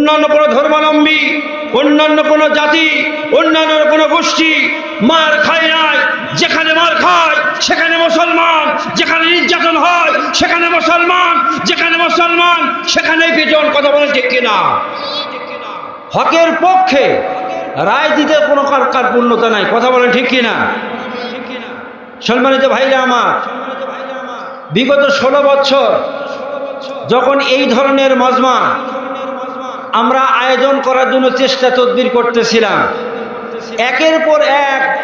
অন্যান্য কোনো ধর্মাবলম্বী, অন্যান্য কোনো জাতি, অন্যান্য কোনো গোষ্ঠী মার খায় নাই। যেখানে মার খায়, সেখানে মুসলমান, যেখানে নির্যাতন হয়, সেখানে মুসলমান, যেখানে মুসলমান সেখানে পিজন কথা বলেন ঠিক কিনা? হকের পক্ষে রায় দিতে কোনো পূর্ণতা নাই, কথা বলেন ঠিক কিনা? সম্মানিত ভাইরা আমার, বিগত ষোলো বছর যখন এই ধরনের মজমা আমরা আয়োজন করার জন্য চেষ্টা তদবির করতেছিলাম। একের পর এক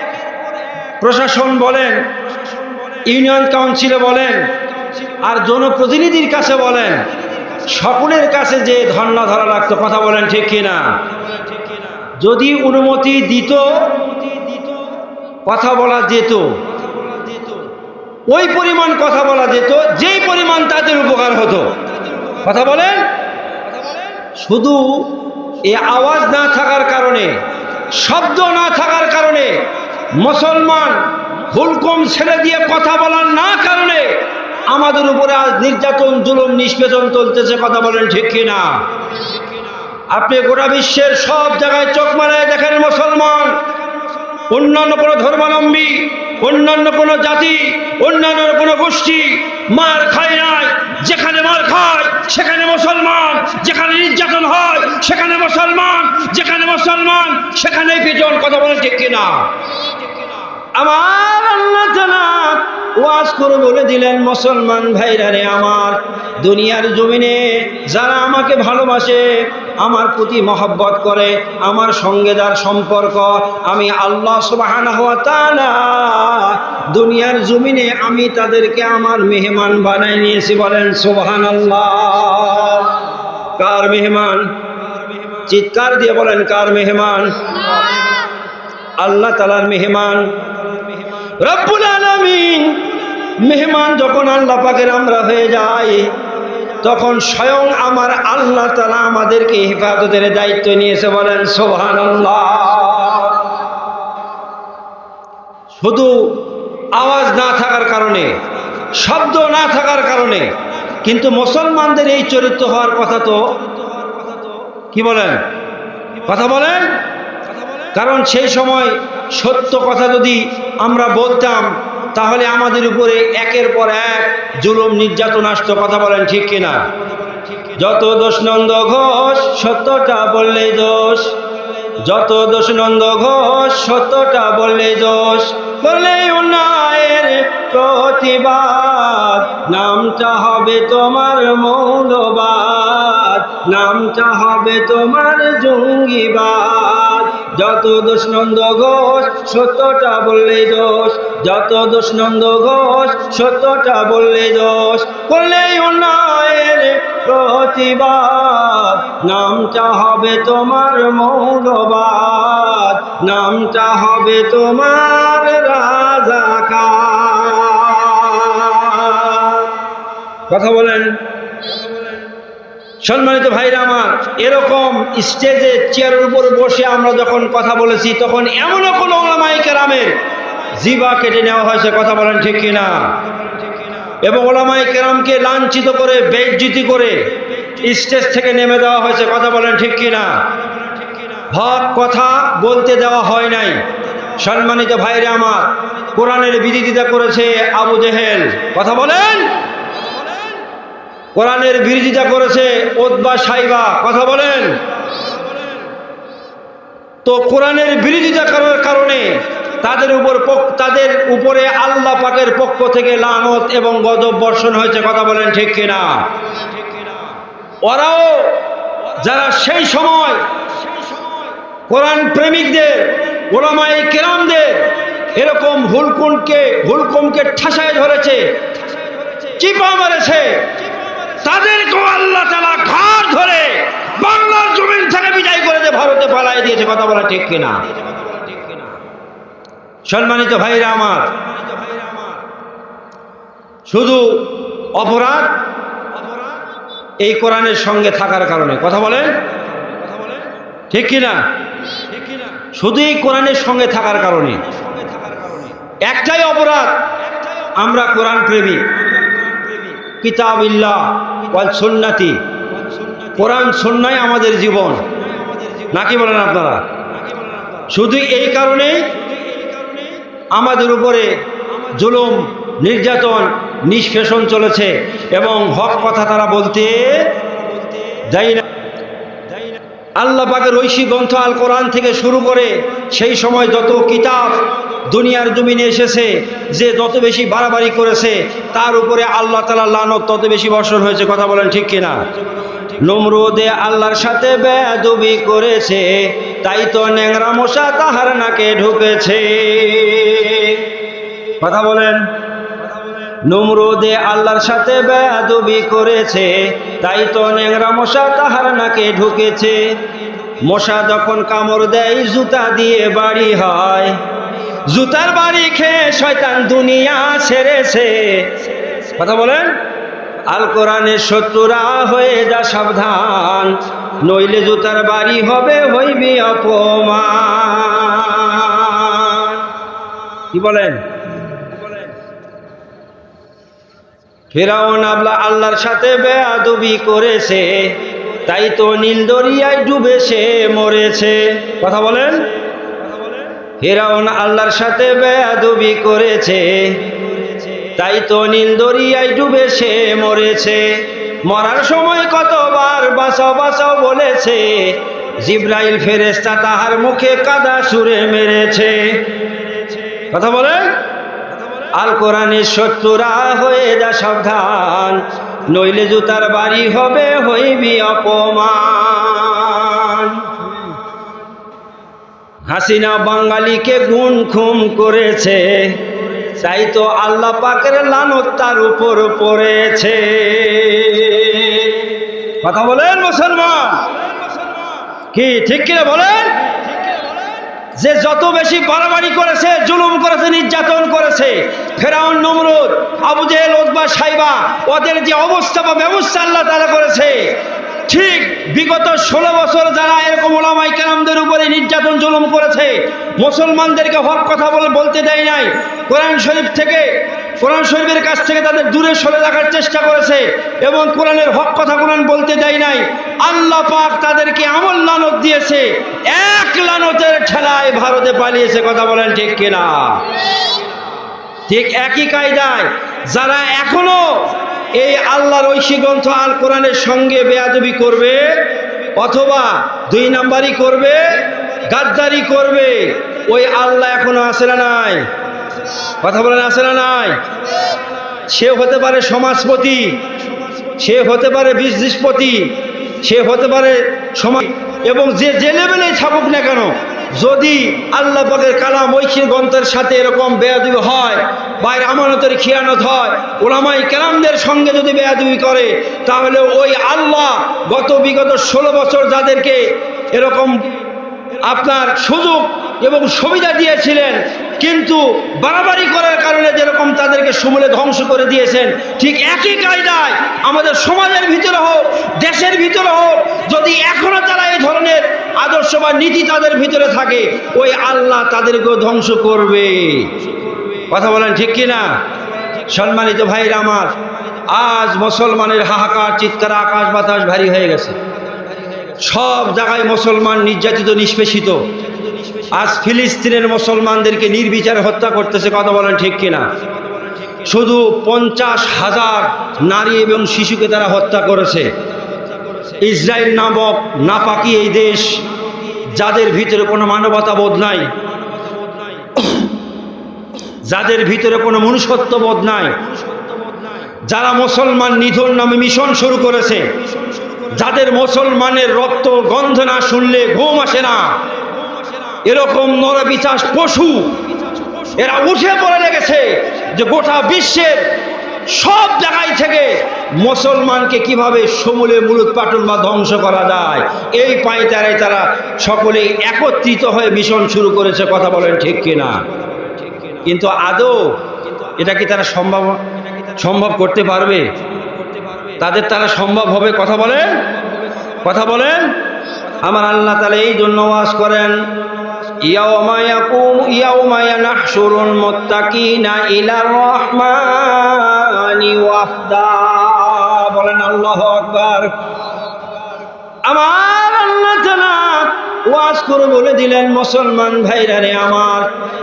প্রশাসন বলেন, ইউনিয়ন কাউন্সিলে বলেন, আর জনপ্রতিনিধির কাছে বলেন, সকলের কাছে যে ধর্ণা ধরা লাগতো, কথা বলেন ঠিক কিনা? যদি অনুমতি দিত, কথা বলা যেত। ওই পরিমাণ কথা বলা যেত, যেই পরিমাণ তাদের উপকার হতো। কথা বলেন? শুধু এ আওয়াজ না থাকার কারণে, শব্দ না থাকার কারণে, মুসলমান হুলকম ছেড়ে দিয়ে কথা বলার না কারণে আমাদের উপরে আজ নির্যাতন, জুলুম, নিষ্পেষণ চলতেছে, কথা বলেন ঠিক কিনা? আপনি গোটা বিশ্বের সব জায়গায় চোখ মারায় দেখেন মুসলমান। অন্যান্য কোনো ধর্মাবলম্বী, অন্যান্য কোনো জাতি, অন্যান্য কোনো গোষ্ঠী মার খায় নাই। যেখানে মার খায়, সেখানে মুসলমান। যেখানে নির্যাতন হয়, সেখানে মুসলমান। যেখানে মুসলমান, সেখানেই পিজন কথা বলে ঠিক কিনা? আমার আল্লাহ তাআলা ওয়াজ করে বলে দিলেন মুসলমান ভাইরা রে আমার দুনিয়ার জমিনে যারা আমাকে ভালোবাসে আমার প্রতি মহব্বত করে আমার সঙ্গে যার সম্পর্ক আমি আল্লাহ সুবহানাহু ওয়া তাআলা দুনিয়ার জমিনে আমি তাদেরকে আমার মেহমান বানাই নিয়েছি বলেন সুবহানাল্লাহ। কার মেহমান? চিৎকার দিয়ে বলেন কার মেহমান? আল্লাহ। তালার মেহমান। রব্বুল আলামিন মেহমান যখন আল্লাহ পাকের আমরা হয়ে যাই, তখন স্বয়ং আমার আল্লাহ তালা আমাদেরকে হেফাজতের দায়িত্ব নিয়েছে বলেন সোহান শুধু আওয়াজ না থাকার কারণে, শব্দ না থাকার কারণে, কিন্তু মুসলমানদের এই চরিত্র হওয়ার কথা তো, কি বলেন? কথা বলেন? কারণ সেই সময় সত্য কথা যদি আমরা বলতাম, তাহলে আমাদের উপরে একের পর এক জুলুম, নির্যাতন আসতো, কথা বলেন ঠিক কিনা? যত দোষ নন্দ ঘোষ, সত্যটা বললেই দোষ। যত দোষ নন্দ ঘোষ, সত্যটা বললেই দোষ। করলেই উন্নয়ের প্রতিবাদ। নামটা হবে তোমার মৌলবাদ। নামটা হবে তোমার জঙ্গিবাদ। যত দোষ নন্দ ঘোষ, সত্যটা বললেই দোষ। যত দোষ নন্দ ঘোষ, সত্যটা বললেই দোষ। করলেই উন্নয়ের প্রতিবাদ। নামটা হবে তোমার মৌলবাদ। নামটা হবে তোমার রাজাকা কথা বলেন। সম্মানিত ভাইরা আমার, এরকম স্টেজে চেয়ারের উপর বসে আমরা যখন কথা বলেছি, তখন এমনও কোনো ওলামাই কেরামের জিবা কেটে নেওয়া হয়েছে, কথা বলেন ঠিক কিনা? এবং ওলামাই কেরামকে লাঞ্ছিত করে বেজ্জিতি করে স্টেজ থেকে নেমে দেওয়া হয়েছে, কথা বলেন ঠিক কিনা? হক কথা বলতে দেওয়া হয় নাই। সম্মানিত ভাইরা আমার, কোরআনের বিরোধিতা করেছে আবু জেহেল, কথা বলেন? কোরআনের বিরোধিতা করেছে ওদবা সাইবা, কথা বলেন? তো কোরআনের বিরোধিতা করার কারণে তাদের উপর তাদের উপরে আল্লাহ পাকের পক্ষ থেকে লানত এবং গজব বর্ষণ হয়েছে, কথা বলেন ঠিক কিনা? ওরাও যারা সেই সময় কোরআন প্রেমিকদের ওলামাই কেরামদের এরকম হুলকুনকে হুলকুমকে ঠাসায় ধরেছে, চিপা মেরেছে তাদেরকেও আল্লাহ তালা ঘাট ধরে বাংলার জমিন থেকে বিদায় করে দিয়ে ভারতে পালাই দিয়েছে। কথা বলা ঠিক কিনা? সম্মানিত ভাইরা আমার, শুধু অপরাধ এই কোরআনের সঙ্গে থাকার কারণে। কথা বলেন? ঠিক কিনা? শুধু এই কোরআনের সঙ্গে থাকার কারণে। একটাই অপরাধ, আমরা কোরআন প্রেমী। কিতাবিল্লাহ ওয়াল সুন্নাতি। কোরআন সন্ন্যায় আমাদের জীবন। নাকি বলেন আপনারা? শুধু এই কারণে আমাদের উপরে জুলুম, নির্যাতন, নিষ্পেষণ চলেছে এবং হক কথা তারা বলতে দেয় না। আল্লাহ পাকের ঐশী গ্রন্থ আল কোরআন থেকে শুরু করে সেই সময় যত কিতাব দুনিয়ার জমিনে এসেছে, যে যত বেশি বাড়াবাড়ি করেছে, তার উপরে আল্লাহ তালা লানত তত বেশি বর্ষণ হয়েছে, কথা বলেন ঠিক কিনা? নমরুদে আল্লাহর সাথে বেদবি করেছে, তাই তো ন্যাংরা মশা তাহার নাকে ঢুকেছে। কথা বলেন। নমরুদে আল্লাহর সাথে বেদবি করেছে, তাই তো ন্যাংরা মশা তাহার নাকে ঢুকেছে। মশা যখন কামড় দেয়, জুতা দিয়ে বাড়ি হয়। জুতার বাড়ি খেয়ে শয়তান দুনিয়া ছেড়েছে। কথা বলেন? আল কোরআনের শত্রুরা হয়ে যা সাবধান, নইলে জুতার বাড়ি হবে, হইবি অপমান। কি বলেন? ফেরাউন আবলা আল্লাহর সাথে বেয়াদবি করেছে, তাই তো নীল দরিয়ায় ডুবে সে মরেছে। কথা বলেন? ফেরাউন আল্লাহর সাথে বেয়াদবি করেছে। তাই তো নীল দরিয়ায় ডুবে সে মরেছে। মরার সময় কতবার বাঁচাও বাঁচাও বলেছে। জিব্রাইল ফেরেস্তা তাহার মুখে কাদা সুরে মেরেছে। কথা বলেন? আল কোরআনের শত্রুরা হয়ে যা সাবধান, নইলে জুতার বাড়ি হবে হইবি অপমান। হাসিনা বাঙালিকে গুণ খুম করেছে। তাই তো আল্লাহ পাকের লানত তার উপর পড়েছে। কথা বলেন মুসলমান? কি, ঠিক কিনা বলেন? যে যত বেশি বাড়াবাড়ি করেছে, জুলুম করেছে, নির্যাতন করেছে, ফেরাউন, নমরুদ, আবু ওদবা সাইবা, ওদের যে অবস্থা বা ব্যবস্থা আল্লাহ তারা করেছে ঠিক বিগত ষোলো বছর যারা এরকম ওলামাই কেরামদের উপরে নির্যাতন জুলুম করেছে, মুসলমানদেরকে হক কথা বলে বলতে দেয় নাই, কোরআন শরীফ থেকে, কোরআন শরীফের কাছ থেকে তাদের দূরে সরে রাখার চেষ্টা করেছে এবং কোরআনের হক কথা কোরআন বলতে দেয় নাই। আল্লাহ পাক তাদেরকে আমল লানত দিয়েছে, এক লানতের ঠেলায় ভারতে পালিয়েছে, কথা বলেন ঠিক কিনা? ঠিক একই কায়দায়, যারা এখনও এই আল্লাহর ঐশী গ্রন্থ আল কোরআনের সঙ্গে বেয়াদবি করবে, অথবা দুই নাম্বারই করবে, গাদ্দারি করবে। ওই আল্লাহ এখনও আসে না নাই? কথা বলেন আসে না নাই? সে হতে পারে সমাজপতি, সে হতে পারে বিজনেসপতি, সে হতে পারে সমাজ এবং যে যে লেভেলেই থাকুক না কেন যদি আল্লাহ পাকের কালাম ঐক্যের গ্রন্থের সাথে এরকম বেয়াদুবি হয়, বাইরে আমানতের খিয়ানত হয় ওলামাই কেরামদের সঙ্গে যদি বেয়াদুবি করে, তাহলে ওই আল্লাহ গত বিগত ষোলো বছর যাদেরকে এরকম আপনার সুযোগ এবং সুবিধা দিয়েছিলেন, কিন্তু বাড়াবাড়ি করার কারণে যেরকম তাদেরকে সমূলে ধ্বংস করে দিয়েছেন, ঠিক একই কায়দায় আমাদের সমাজের ভিতরে হোক, দেশের ভিতরে হোক, যদি এখনও তারা এই ধরনের আদর্শ বা নীতি তাদের ভিতরে থাকে, ওই আল্লাহ তাদেরকেও ধ্বংস করবে। কথা বলেন ঠিক কি না সম্মানিত ভাইরা আমার, আজ মুসলমানের হাহাকার, চিৎকার, আকাশ বাতাস ভারী হয়ে গেছে। সব জায়গায় মুসলমান নির্যাতিত, নিষ্পেষিত। আজ ফিলিস্তিনের মুসলমানদেরকে নির্বিচারে হত্যা করতেছে, কথা বলেন ঠিক কিনা? শুধু পঞ্চাশ হাজার নারী এবং শিশুকে তারা হত্যা করেছে। ইসরায়েল নামক নাপাকি এই দেশ, যাদের ভিতরে কোনো মানবতা বোধ নাই, যাদের ভিতরে কোনো মনুষ্যত্ব বোধ নাই যারা মুসলমান নিধন নামে মিশন শুরু করেছে, যাদের মুসলমানের রক্ত গন্ধ না শুনলে ঘুম আসে না। এরকম নরবিচাস পশু, এরা উঠে পড়ে লেগেছে যে গোটা বিশ্বের সব জায়গায় থেকে মুসলমানকে কীভাবে সমূলে মূলত পাটন বা ধ্বংস করা যায়, এই পাঁয়তারায় তারা সকলেই একত্রিত হয়ে মিশন শুরু করেছে, কথা বলেন ঠিক কিনা? কিন্তু আদৌ এটা কি তারা সম্ভব সম্ভব করতে পারবে? তাদের তারা সম্ভব হবে কথা বলেন কথা বলেন আমার আল্লাহ তাহলে এই জন্য ওয়াজ করেন বলেন আমার আল্লাহ ওয়াজ করে বলে দিলেন, মুসলমান ভাইরা রে আমার,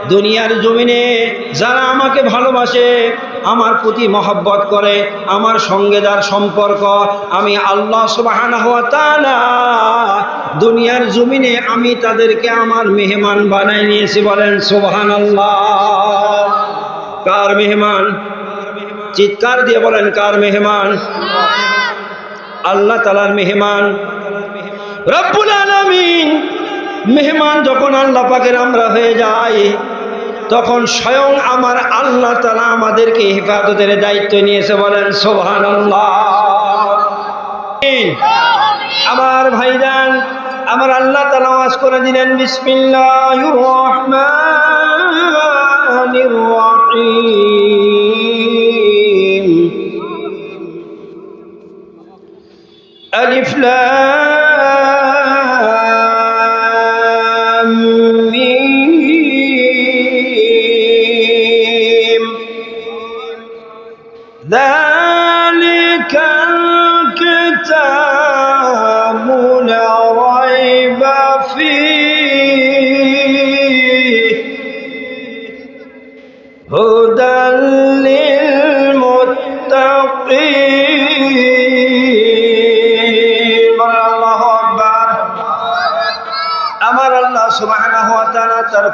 দুনিয়ার জমিনে যারা আমাকে ভালোবাসে আমার প্রতি মহব্বত করে, আমার সঙ্গে যার সম্পর্ক, আমি আল্লাহ সুবহানাহু ওয়া তাআলা দুনিয়ার জমিনে আমি তাদেরকে আমার মেহমান বানাই নিয়েছি বলেন সুবহানাল্লাহ। কার মেহমান? চিৎকার দিয়ে বলেন কার মেহমান? আল্লাহ তালার মেহমান। রব্বুল আলামিন। মেহমান যখন আল্লাহ পাকের আমরা হয়ে যাই তখন স্বয়ং আমার আল্লাহ তালা আমাদেরকে হেফাজতের দায়িত্ব নিয়েছে বলেন সোহান আমার ভাইজান, আমার আল্লাহ তালা ওয়াজ করে দিলেন রহমানির রহিম। في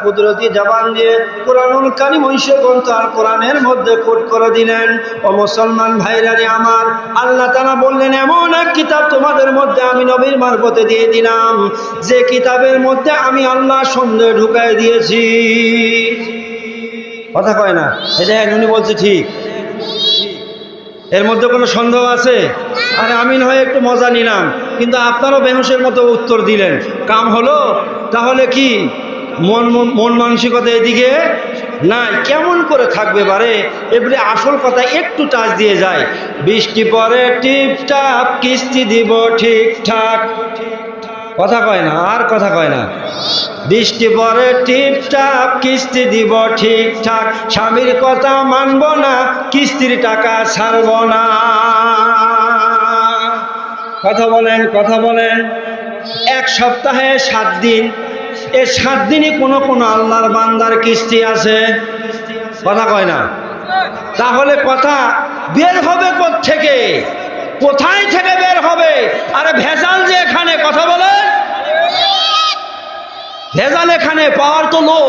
কুদরতি জবান দিয়ে কোরআনুল কারীম ঐশী গ্রন্থ আর কোরআনের মধ্যে কোট করে দিলেন। ও মুসলমান ভাইরারে আমার, আল্লাহ তাআলা বললেন, এমন এক কিতাব তোমাদের মধ্যে আমি নবীর মারফতে দিয়ে দিলাম। যে কিতাবের মধ্যে আমি আল্লাহ সন্দেহ ঢুকাই দিয়েছি। কথা কয় না? এটা উনি বলছে, ঠিক। এর মধ্যে কোনো সন্দেহ আছে? আরে আমি নয় একটু মজা নিলাম। কিন্তু আপনারও বেহসের মতো উত্তর দিলেন। কাম হলো? তাহলে কি? মন মন- মন মানসিকতা এদিকে নাই। কেমন করে থাকবে বারে? এবারে আসল কথা একটু টাচ দিয়ে যায়। বৃষ্টি পরে টিপটাপ, কিস্তি দিব ঠিকঠাক। কথা কয় না, আর কথা কয় না। বৃষ্টি পরে টিপটাপ, কিস্তি দিব ঠিকঠাক। স্বামীর কথা মানব না, কিস্তির টাকা ছাড়ব না। কথা বলেন কথা বলেন। এক সপ্তাহে সাত দিন। এ সাত দিনই কোনো কোনো আল্লাহর বান্দার কিস্তি আছে? কথা কয় না? তাহলে কথা বের হবে থেকে কোথায় থেকে বের হবে? আরে ভেজাল যে এখানে, কথা বলে? ভেজাল এখানে, পাওয়ার তো লো,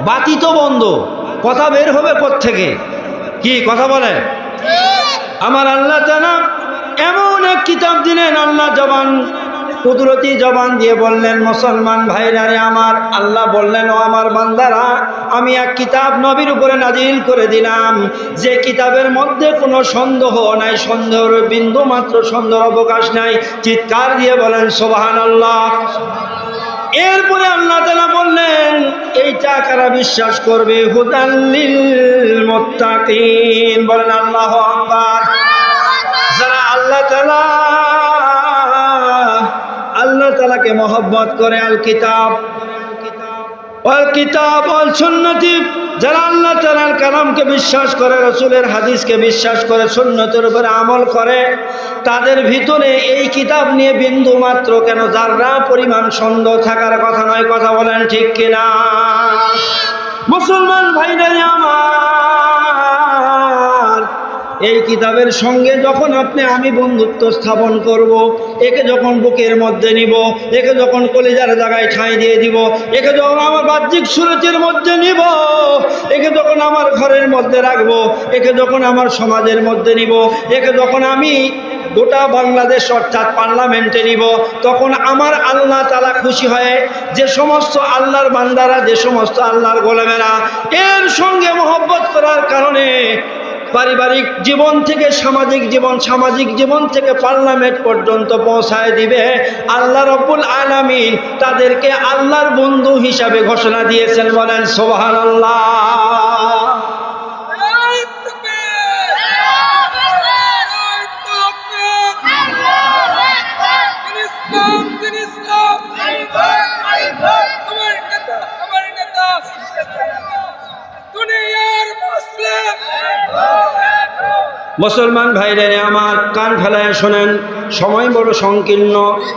বাতি তো বন্ধ। কথা বের হবে থেকে কি, কথা বলে? আমার আল্লাহ তালা এমন এক কিতাব দিলেন, আল্লাহ জবান কুদরতি জবান দিয়ে বললেন, মুসলমান ভাইরারে আমার, আল্লাহ বললেন, ও আমার বান্দারা, আমি এক কিতাব নবীর উপরে নাজিল করে দিলাম। যে কিতাবের মধ্যে কোনো সন্দেহ নাই, সন্দেহের বিন্দু মাত্র সন্দেহ অবকাশ নাই। চিৎকার দিয়ে বলেন সোবাহান আল্লাহ এরপরে আল্লাহ তালা বললেন, এইটা কারা বিশ্বাস করবে? হুদাল্লিল বলেন, আল্লাহ আকবার। যারা আল্লাহ তালা তালাকে মহব্বত করে আল কিতাব। অল কিতাব অল সুন্নতি। যারা আল্লাহ তালার কালামকে বিশ্বাস করে, রসুলের হাদিসকে বিশ্বাস করে, সুন্নতের উপরে আমল করে, তাদের ভিতরে এই কিতাব নিয়ে বিন্দু মাত্র কেন? যাররা পরিমাণ সন্দেহ থাকার কথা নয়, কথা বলেন ঠিক কিনা? মুসলমান ভাইরা আমার। এই কিতাবের সঙ্গে যখন আপনি আমি বন্ধুত্ব স্থাপন করব। একে যখন বুকের মধ্যে নিব, একে যখন কলিজার জায়গায় ঠাঁই দিয়ে দিব, একে যখন আমার বাহ্যিক সুরতের মধ্যে নিব, একে যখন আমার ঘরের মধ্যে রাখব, একে যখন আমার সমাজের মধ্যে নিব, একে যখন আমি গোটা বাংলাদেশ অর্থাৎ পার্লামেন্টে নিব, তখন আমার আল্লাহ তালা খুশি হয়ে যে সমস্ত আল্লাহর বান্দারা, যে সমস্ত আল্লাহর গোলামেরা, এর সঙ্গে মহব্বত করার কারণে পারিবারিক জীবন থেকে সামাজিক জীবন সামাজিক জীবন থেকে পার্লামেন্ট পর্যন্ত পৌঁছায় দিবে। আল্লাহ রব্বুল আলামিন তাদেরকে আল্লাহর বন্ধু হিসাবে ঘোষণা দিয়েছেন বলেন সোহান আল্লাহ মুসলমান ভাইরে, আমার কান ফেলায় শোনেন, সময় বড় সংকীর্ণ,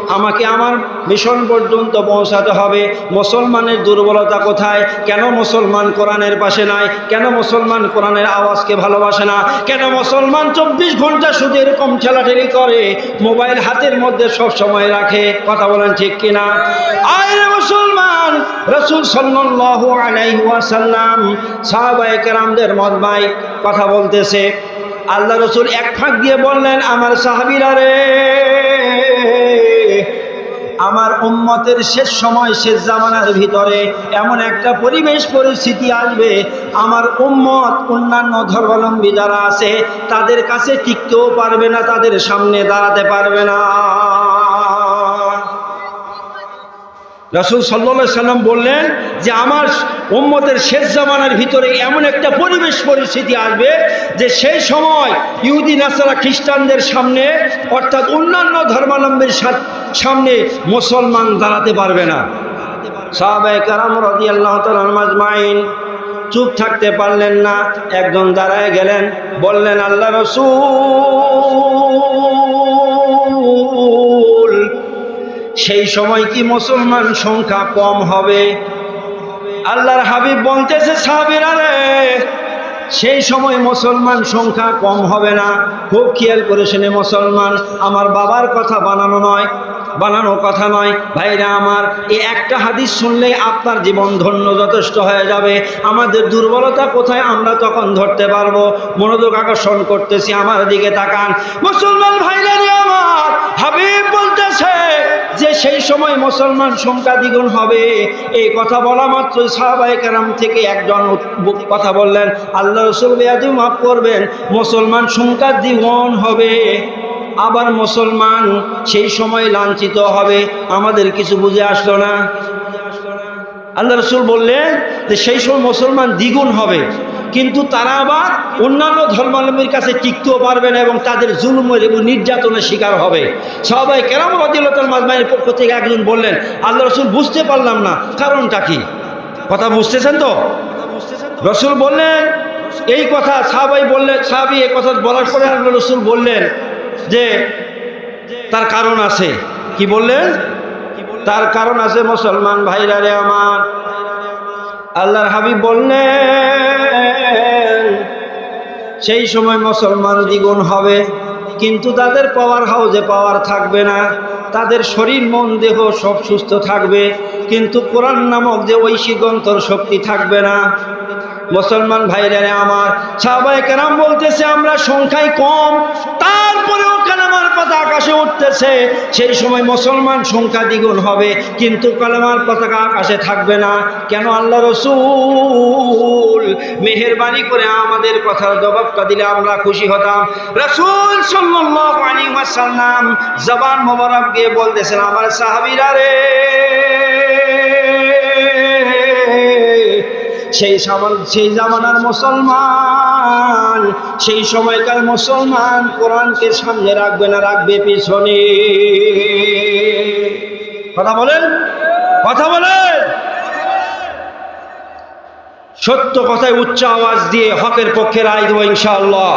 আমাকে আমার মিশন পর্যন্ত পৌঁছাতে হবে। মুসলমানের দুর্বলতা কোথায়? কেন মুসলমান কোরআনের পাশে নাই? কেন মুসলমান কোরআনের আওয়াজকে ভালোবাসে না? কেন মুসলমান চব্বিশ ঘণ্টা শুধু এরকম ঠেলাঠেলি করে, মোবাইল হাতের মধ্যে সব সময় রাখে? কথা বলেন ঠিক কিনা? আয় মুসলমান, রসুল সাল্লাল্লাহু আলাইহি ওয়াসাল্লাম, সাহাবায়ে কেরামদের মতবাই কথা বলতেছে। আল্লাহ রসুল এক ফাঁক দিয়ে বললেন, আমার সাহাবিরা রে, আমার উম্মতের শেষ সময়, শেষ জামানার ভিতরে এমন একটা পরিবেশ পরিস্থিতি আসবে। আমার উম্মত, অন্যান্য ধর্মাবলম্বী যারা আছে, তাদের কাছে টিকতেও পারবে না, তাদের সামনে দাঁড়াতে পারবে না। রসুল সাল্লা সাল্লাম বললেন যে আমার উম্মতের শেষ জামানার ভিতরে এমন একটা পরিবেশ পরিস্থিতি আসবে যে সেই সময় ইহুদি, নাসারা খ্রিস্টানদের সামনে, অর্থাৎ অন্যান্য ধর্মাবলম্বীর সা- সামনে মুসলমান দাঁড়াতে পারবে না। চুপ থাকতে পারলেন না, একজন দাঁড়ায় গেলেন, বললেন, আল্লাহ রসুল সেই সময় কি মুসলমান সংখ্যা কম হবে? আল্লাহর হাবিব বলতেছে, সাহাবিরা রে, সেই সময় মুসলমান সংখ্যা কম হবে না। খুব খেয়াল করে শুনে মুসলমান, আমার বাবার কথা বানানো নয়, বানানো কথা নয়। ভাইরা আমার এই একটা হাদিস শুনলেই আপনার জীবন ধন্য যথেষ্ট হয়ে যাবে। আমাদের দুর্বলতা কোথায় আমরা তখন ধরতে পারব? মনোযোগ আকর্ষণ করতেছি, আমার দিকে তাকান। মুসলমান ভাইরা আমার, হাবিব যে সেই সময় মুসলমান সংখ্যা দ্বিগুণ হবে। এই কথা বলা মাত্র সাহাবাই কারাম থেকে একজন কথা বললেন, আল্লাহ রসুল বেয়াদি মাফ করবেন, মুসলমান সংখ্যা দ্বিগুণ হবে। আবার মুসলমান সেই সময় লাঞ্ছিত হবে। আমাদের কিছু বুঝে আসলো না। আল্লাহ রসুল বললেন যে, সেই সময় মুসলমান দ্বিগুণ হবে। কিন্তু তারা আবার অন্যান্য ধর্মাবলম্বীর কাছে টিকতেও পারবে না এবং তাদের জুলুমের এবং নির্যাতনের শিকার হবে। সবাই কেরাম রদিল্লাহ মাজমাইয়ের পক্ষ থেকে একজন বললেন আল্লাহ রসুল বুঝতে পারলাম না, কারণটা কি? কথা বুঝতেছেন তো? রসুল বললেন, এই কথা সাহাবাই বললেন, সাহাবি এই কথা বলার পরে আল্লাহ রসুল বললেন যে, তার কারণ আছে। কি বললেন? তার কারণ আছে মুসলমান ভাইরা রে আমার। আল্লাহর হাবিব বললেন, সেই সময় মুসলমান দ্বিগুণ হবে, কিন্তু তাদের পাওয়ার হাউজে পাওয়ার থাকবে না। তাদের শরীর, মন, দেহ সব সুস্থ থাকবে, কিন্তু কোরআন নামক যে ঐশিক অন্তর শক্তি থাকবে না। মুসলমান ভাইরা আমার সাহবাই কেরাম বলতেছে, আমরা সংখ্যায় কম কালামার পতাকা আকাশে উঠতেছে, সেই সময় মুসলমান সংখ্যা দ্বিগুণ হবে, কিন্তু কালামার পতাকা আকাশে থাকবে না। কেন আল্লাহ রসুল? মেহরবানি করে আমাদের কথার জবাবটা দিলে আমরা খুশি হতাম। রসুল সাল্লাম জবান মোবারক দিয়ে বলতেছেন, আমার সাহাবিরা রে সেই সেই জামানার মুসলমান, সেই সময়কার মুসলমান কোরআনকে সামনে রাখবে না, রাখবে পিছনে। কথা বলেন? কথা বলেন? সত্য কথায় উচ্চ আওয়াজ দিয়ে হকের পক্ষে রায় দেবো ইনশাআল্লাহ।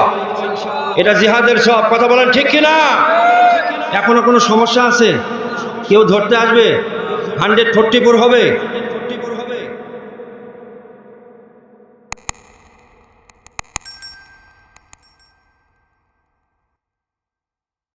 এটা জিহাদের সব কথা বলেন ঠিক কিনা? এখনও কোনো সমস্যা আছে? কেউ ধরতে আসবে? হান্ড্রেড ফোরটি ফোর হবে?